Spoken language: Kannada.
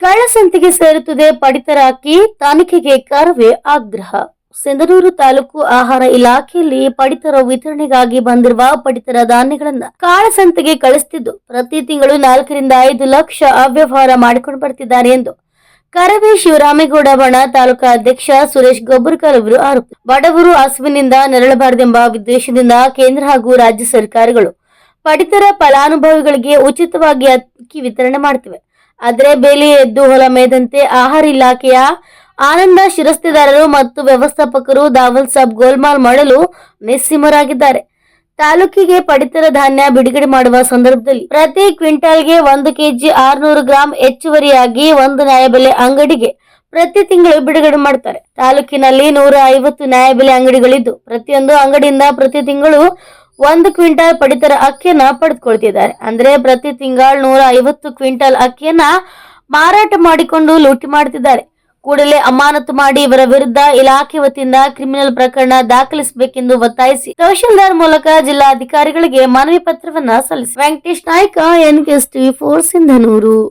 ಕಳ್ಳಸಂತೆಗೆ ಸೇರುತ್ತದೆ ಪಡಿತರ ಅಕ್ಕಿ ತನಿಖೆಗೆ ಕರವೇ ಆಗ್ರಹ. ಸಿಂಧನೂರು ತಾಲೂಕು ಆಹಾರ ಇಲಾಖೆಯಲ್ಲಿ ಪಡಿತರ ವಿತರಣೆಗಾಗಿ ಬಂದಿರುವ ಪಡಿತರ ಧಾನ್ಯಗಳನ್ನ ಕಾಳಸಂತೆಗೆ ಕಳಿಸುತ್ತಿದ್ದು ಪ್ರತಿ ತಿಂಗಳು ನಾಲ್ಕರಿಂದ ಐದು ಲಕ್ಷ ಅವ್ಯವಹಾರ ಮಾಡಿಕೊಂಡು ಬರ್ತಿದ್ದಾರೆ ಎಂದು ಕರವೇ ಶಿವರಾಮೇಗೌಡ ಬಣ ತಾಲೂಕಾ ಅಧ್ಯಕ್ಷ ಸುರೇಶ್ ಗೊಬ್ಬರ್ಕರ್ ಅವರು ಆರೋಪ ಬಡವರು ಹಸುವಿನಿಂದ ನೆರಳಬಾರದೆಂಬ ಉದ್ದೇಶದಿಂದ ಕೇಂದ್ರ ಹಾಗೂ ರಾಜ್ಯ ಸರ್ಕಾರಗಳು ಪಡಿತರ ಫಲಾನುಭವಿಗಳಿಗೆ ಉಚಿತವಾಗಿ ಅಕ್ಕಿ ವಿತರಣೆ ಮಾಡ್ತಿವೆ. ಆದರೆ ಬೇಲಿ ಎದ್ದು ಹೊಲ ಮೇದಂತೆ ಆಹಾರ ಇಲಾಖೆಯ ಆನಂದ ಶಿರಸ್ತೆದಾರರು ಮತ್ತು ವ್ಯವಸ್ಥಾಪಕರು ದಾವಲ್ ಸಾಬ್ ಗೋಲ್ಮಾಲ್ ಮಾಡಲು ನಿಸ್ಸೀಮರಾಗಿದ್ದಾರೆ ತಾಲೂಕಿಗೆ ಪಡಿತರ ಧಾನ್ಯ ಬಿಡುಗಡೆ ಮಾಡುವ ಸಂದರ್ಭದಲ್ಲಿ ಪ್ರತಿ ಕ್ವಿಂಟಾಲ್ಗೆ ಒಂದು ಕೆಜಿ ಆರ್ನೂರು ಗ್ರಾಂ ಹೆಚ್ಚುವರಿಯಾಗಿ ಒಂದು ನ್ಯಾಯಬೆಲೆ ಅಂಗಡಿಗೆ ಪ್ರತಿ ತಿಂಗಳು ಬಿಡುಗಡೆ ಮಾಡ್ತಾರೆ. ತಾಲೂಕಿನಲ್ಲಿ ನೂರ ಐವತ್ತು ನ್ಯಾಯಬೆಲೆ ಅಂಗಡಿಗಳಿದ್ದು, ಪ್ರತಿಯೊಂದು ಅಂಗಡಿಯಿಂದ ಪ್ರತಿ ತಿಂಗಳು ಒಂದು ಕ್ವಿಂಟಲ್ ಪಡಿತರ ಅಕ್ಕಿಯನ್ನ ಪಡೆದುಕೊಳ್ತಿದ್ದಾರೆ. ಅಂದ್ರೆ ಪ್ರತಿ ತಿಂಗಳು ನೂರ ಐವತ್ತು ಕ್ವಿಂಟಲ್ ಅಕ್ಕಿಯನ್ನ ಮಾರಾಟ ಮಾಡಿಕೊಂಡು ಲೂಟಿ ಮಾಡ್ತಿದ್ದಾರೆ. ಕೂಡಲೇ ಅಮಾನತು ಮಾಡಿ ಇವರ ವಿರುದ್ಧ ಇಲಾಖೆ ವತಿಯಿಂದ ಕ್ರಿಮಿನಲ್ ಪ್ರಕರಣ ದಾಖಲಿಸಬೇಕೆಂದು ಒತ್ತಾಯಿಸಿ ತಹಶೀಲ್ದಾರ್ ಮೂಲಕ ಜಿಲ್ಲಾಧಿಕಾರಿಗಳಿಗೆ ಮನವಿ ಪತ್ರವನ್ನ ಸಲ್ಲಿಸಿ Venkatesh Naik, N TV, four Sindhanur.